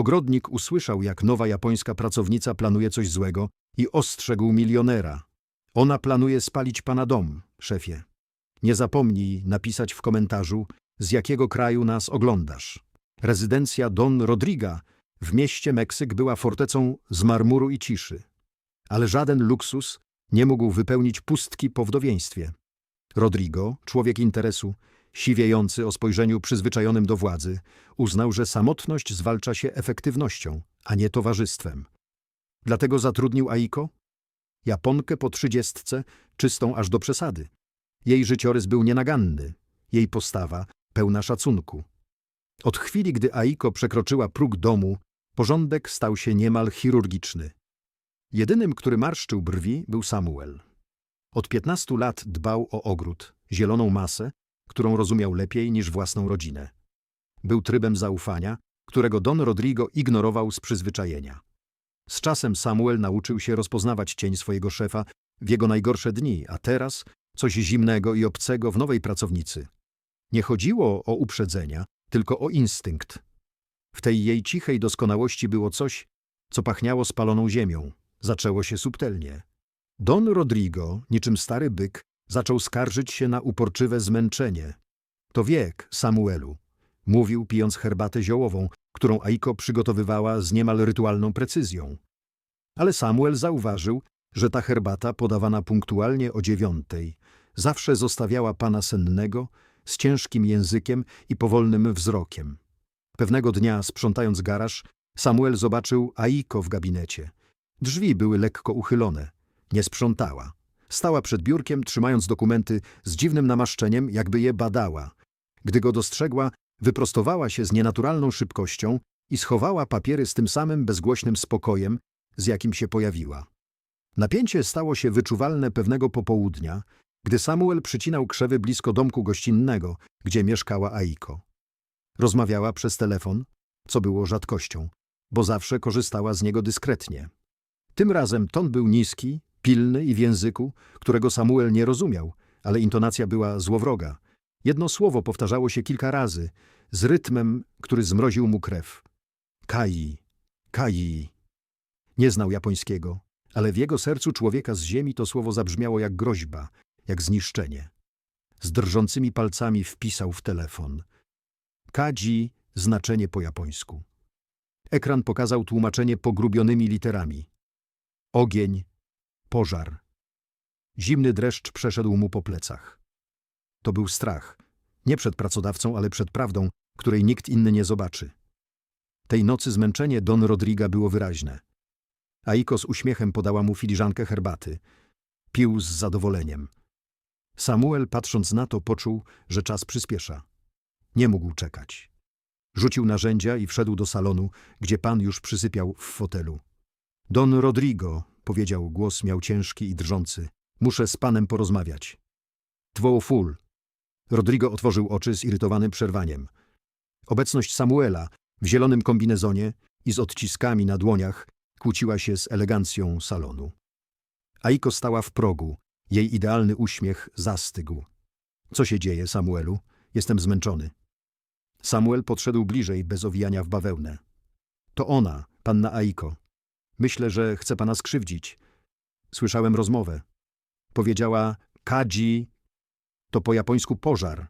Ogrodnik usłyszał, jak nowa japońska pracownica planuje coś złego i ostrzegł milionera. Ona planuje spalić pana dom, szefie. Nie zapomnij napisać w komentarzu, z jakiego kraju nas oglądasz. Rezydencja Don Rodriga w mieście Meksyk była fortecą z marmuru i ciszy. Ale żaden luksus nie mógł wypełnić pustki po wdowieństwie. Rodrigo, człowiek interesu, siwiejący o spojrzeniu przyzwyczajonym do władzy, uznał, że samotność zwalcza się efektywnością, a nie towarzystwem. Dlatego zatrudnił Aiko, Japonkę po trzydziestce, czystą aż do przesady. Jej życiorys był nienaganny, jej postawa pełna szacunku. Od chwili, gdy Aiko przekroczyła próg domu, porządek stał się niemal chirurgiczny. Jedynym, który marszczył brwi, był Samuel. Od piętnastu lat dbał o ogród, zieloną masę, którą rozumiał lepiej niż własną rodzinę. Był trybem zaufania, którego Don Rodrigo ignorował z przyzwyczajenia. Z czasem Samuel nauczył się rozpoznawać cień swojego szefa w jego najgorsze dni, a teraz coś zimnego i obcego w nowej pracownicy. Nie chodziło o uprzedzenia, tylko o instynkt. W tej jej cichej doskonałości było coś, co pachniało spaloną ziemią. Zaczęło się subtelnie. Don Rodrigo, niczym stary byk, zaczął skarżyć się na uporczywe zmęczenie. To wiek, Samuelu, mówił pijąc herbatę ziołową, którą Aiko przygotowywała z niemal rytualną precyzją. Ale Samuel zauważył, że ta herbata podawana punktualnie o dziewiątej zawsze zostawiała pana sennego, z ciężkim językiem i powolnym wzrokiem. Pewnego dnia, sprzątając garaż, Samuel zobaczył Aiko w gabinecie. Drzwi były lekko uchylone. Nie sprzątała. Stała przed biurkiem, trzymając dokumenty z dziwnym namaszczeniem, jakby je badała. Gdy go dostrzegła, wyprostowała się z nienaturalną szybkością i schowała papiery z tym samym bezgłośnym spokojem, z jakim się pojawiła. Napięcie stało się wyczuwalne pewnego popołudnia, gdy Samuel przycinał krzewy blisko domku gościnnego, gdzie mieszkała Aiko. Rozmawiała przez telefon, co było rzadkością, bo zawsze korzystała z niego dyskretnie. Tym razem ton był niski, pilny i w języku, którego Samuel nie rozumiał, ale intonacja była złowroga. Jedno słowo powtarzało się kilka razy, z rytmem, który zmroził mu krew. Kai, Kai. Nie znał japońskiego, ale w jego sercu człowieka z ziemi to słowo zabrzmiało jak groźba, jak zniszczenie. Z drżącymi palcami wpisał w telefon. Kadzi znaczenie po japońsku. Ekran pokazał tłumaczenie pogrubionymi literami. Ogień, pożar. Zimny dreszcz przeszedł mu po plecach. To był strach. Nie przed pracodawcą, ale przed prawdą, której nikt inny nie zobaczy. Tej nocy zmęczenie Don Rodriga było wyraźne. Aiko z uśmiechem podała mu filiżankę herbaty. Pił z zadowoleniem. Samuel, patrząc na to, poczuł, że czas przyspiesza. Nie mógł czekać. Rzucił narzędzia i wszedł do salonu, gdzie pan już przysypiał w fotelu. Don Rodrigo, powiedział, głos miał ciężki i drżący. Muszę z panem porozmawiać. Twoł full. Rodrigo otworzył oczy zirytowany przerwaniem. Obecność Samuela w zielonym kombinezonie i z odciskami na dłoniach kłóciła się z elegancją salonu. Aiko stała w progu, jej idealny uśmiech zastygł. Co się dzieje, Samuelu? Jestem zmęczony. Samuel podszedł bliżej, bez owijania w bawełnę. To ona, panna Aiko. Myślę, że chce pana skrzywdzić. Słyszałem rozmowę. Powiedziała Kadzi. To po japońsku pożar.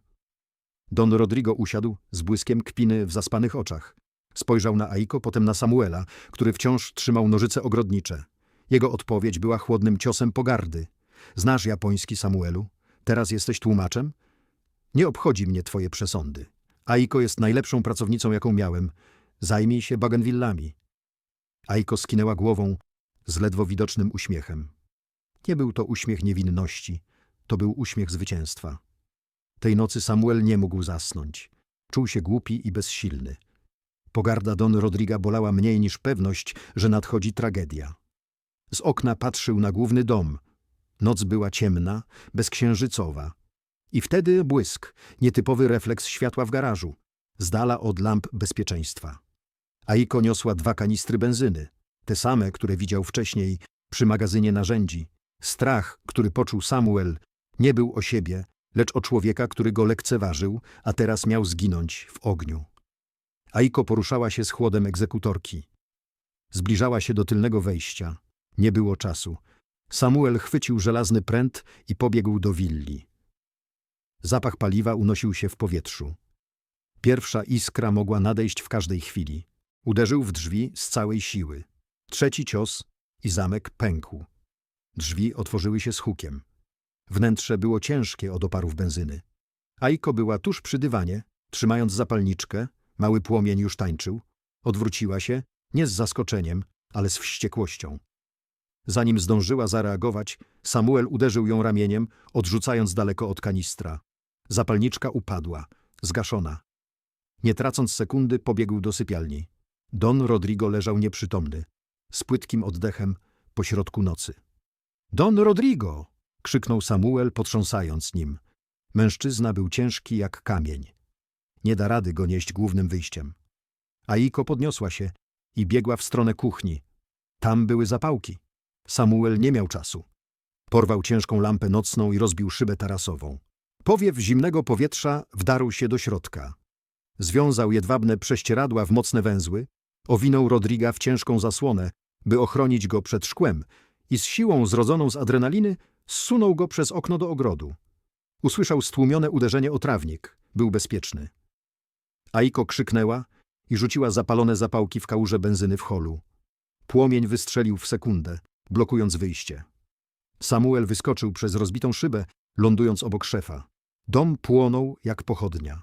Don Rodrigo usiadł z błyskiem kpiny w zaspanych oczach. Spojrzał na Aiko, potem na Samuela, który wciąż trzymał nożyce ogrodnicze. Jego odpowiedź była chłodnym ciosem pogardy. Znasz japoński, Samuelu? Teraz jesteś tłumaczem? Nie obchodzi mnie twoje przesądy. Aiko jest najlepszą pracownicą, jaką miałem. Zajmij się bagenwillami. Aiko skinęła głową z ledwo widocznym uśmiechem. Nie był to uśmiech niewinności, to był uśmiech zwycięstwa. Tej nocy Samuel nie mógł zasnąć. Czuł się głupi i bezsilny. Pogarda Don Rodriga bolała mniej niż pewność, że nadchodzi tragedia. Z okna patrzył na główny dom. Noc była ciemna, bezksiężycowa. I wtedy błysk, nietypowy refleks światła w garażu, z dala od lamp bezpieczeństwa. Aiko niosła dwa kanistry benzyny, te same, które widział wcześniej przy magazynie narzędzi. Strach, który poczuł Samuel, nie był o siebie, lecz o człowieka, który go lekceważył, a teraz miał zginąć w ogniu. Aiko poruszała się z chłodem egzekutorki. Zbliżała się do tylnego wejścia. Nie było czasu. Samuel chwycił żelazny pręt i pobiegł do willi. Zapach paliwa unosił się w powietrzu. Pierwsza iskra mogła nadejść w każdej chwili. Uderzył w drzwi z całej siły. Trzeci cios i zamek pękł. Drzwi otworzyły się z hukiem. Wnętrze było ciężkie od oparów benzyny. Aiko była tuż przy dywanie, trzymając zapalniczkę, mały płomień już tańczył. Odwróciła się, nie z zaskoczeniem, ale z wściekłością. Zanim zdążyła zareagować, Samuel uderzył ją ramieniem, odrzucając daleko od kanistra. Zapalniczka upadła, zgaszona. Nie tracąc sekundy, pobiegł do sypialni. Don Rodrigo leżał nieprzytomny, z płytkim oddechem pośrodku nocy. Don Rodrigo! krzyknął Samuel, potrząsając nim. Mężczyzna był ciężki jak kamień. Nie da rady go nieść głównym wyjściem. Aiko podniosła się i biegła w stronę kuchni. Tam były zapałki. Samuel nie miał czasu. Porwał ciężką lampę nocną i rozbił szybę tarasową. Powiew zimnego powietrza wdarł się do środka. Związał jedwabne prześcieradła w mocne węzły, owinął Rodriga w ciężką zasłonę, by ochronić go przed szkłem i z siłą zrodzoną z adrenaliny zsunął go przez okno do ogrodu. Usłyszał stłumione uderzenie o trawnik. Był bezpieczny. Aiko krzyknęła i rzuciła zapalone zapałki w kałużę benzyny w holu. Płomień wystrzelił w sekundę, blokując wyjście. Samuel wyskoczył przez rozbitą szybę, lądując obok szefa. Dom płonął jak pochodnia.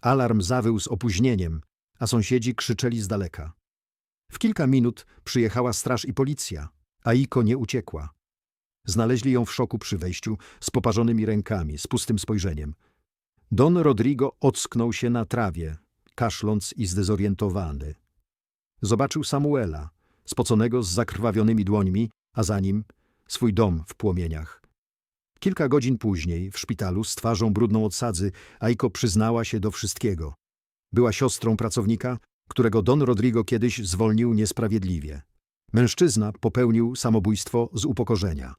Alarm zawył z opóźnieniem, a sąsiedzi krzyczeli z daleka. W kilka minut przyjechała straż i policja. Aiko nie uciekła. Znaleźli ją w szoku przy wejściu, z poparzonymi rękami, z pustym spojrzeniem. Don Rodrigo ocknął się na trawie, kaszląc i zdezorientowany. Zobaczył Samuela, spoconego z zakrwawionymi dłońmi, a za nim swój dom w płomieniach. Kilka godzin później, w szpitalu, z twarzą brudną od sadzy, Aiko przyznała się do wszystkiego. Była siostrą pracownika, którego Don Rodrigo kiedyś zwolnił niesprawiedliwie. Mężczyzna popełnił samobójstwo z upokorzenia.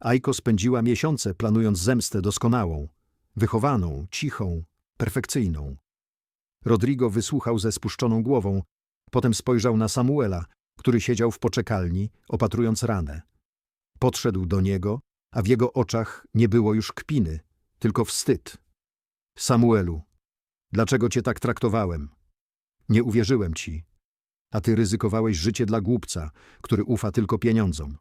Aiko spędziła miesiące planując zemstę doskonałą, wychowaną, cichą, perfekcyjną. Rodrigo wysłuchał ze spuszczoną głową, potem spojrzał na Samuela, który siedział w poczekalni, opatrując ranę. Podszedł do niego, a w jego oczach nie było już kpiny, tylko wstyd. Samuelu, dlaczego cię tak traktowałem? Nie uwierzyłem ci, a ty ryzykowałeś życie dla głupca, który ufa tylko pieniądzom.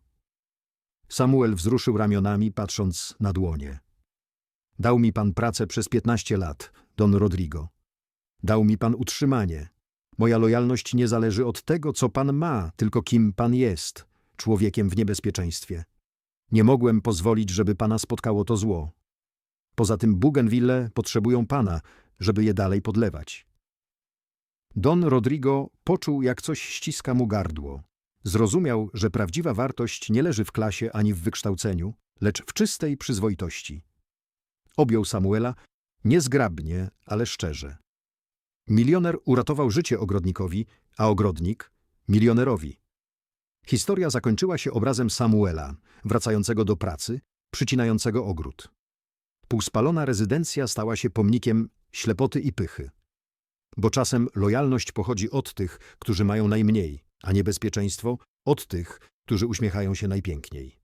Samuel wzruszył ramionami, patrząc na dłonie. Dał mi pan pracę przez piętnaście lat, Don Rodrigo. Dał mi pan utrzymanie. Moja lojalność nie zależy od tego, co pan ma, tylko kim pan jest, człowiekiem w niebezpieczeństwie. Nie mogłem pozwolić, żeby pana spotkało to zło. Poza tym Bougainville potrzebują pana, żeby je dalej podlewać. Don Rodrigo poczuł, jak coś ściska mu gardło. Zrozumiał, że prawdziwa wartość nie leży w klasie ani w wykształceniu, lecz w czystej przyzwoitości. Objął Samuela niezgrabnie, ale szczerze. Milioner uratował życie ogrodnikowi, a ogrodnik milionerowi. Historia zakończyła się obrazem Samuela, wracającego do pracy, przycinającego ogród. Półspalona rezydencja stała się pomnikiem ślepoty i pychy. Bo czasem lojalność pochodzi od tych, którzy mają najmniej, a niebezpieczeństwo od tych, którzy uśmiechają się najpiękniej.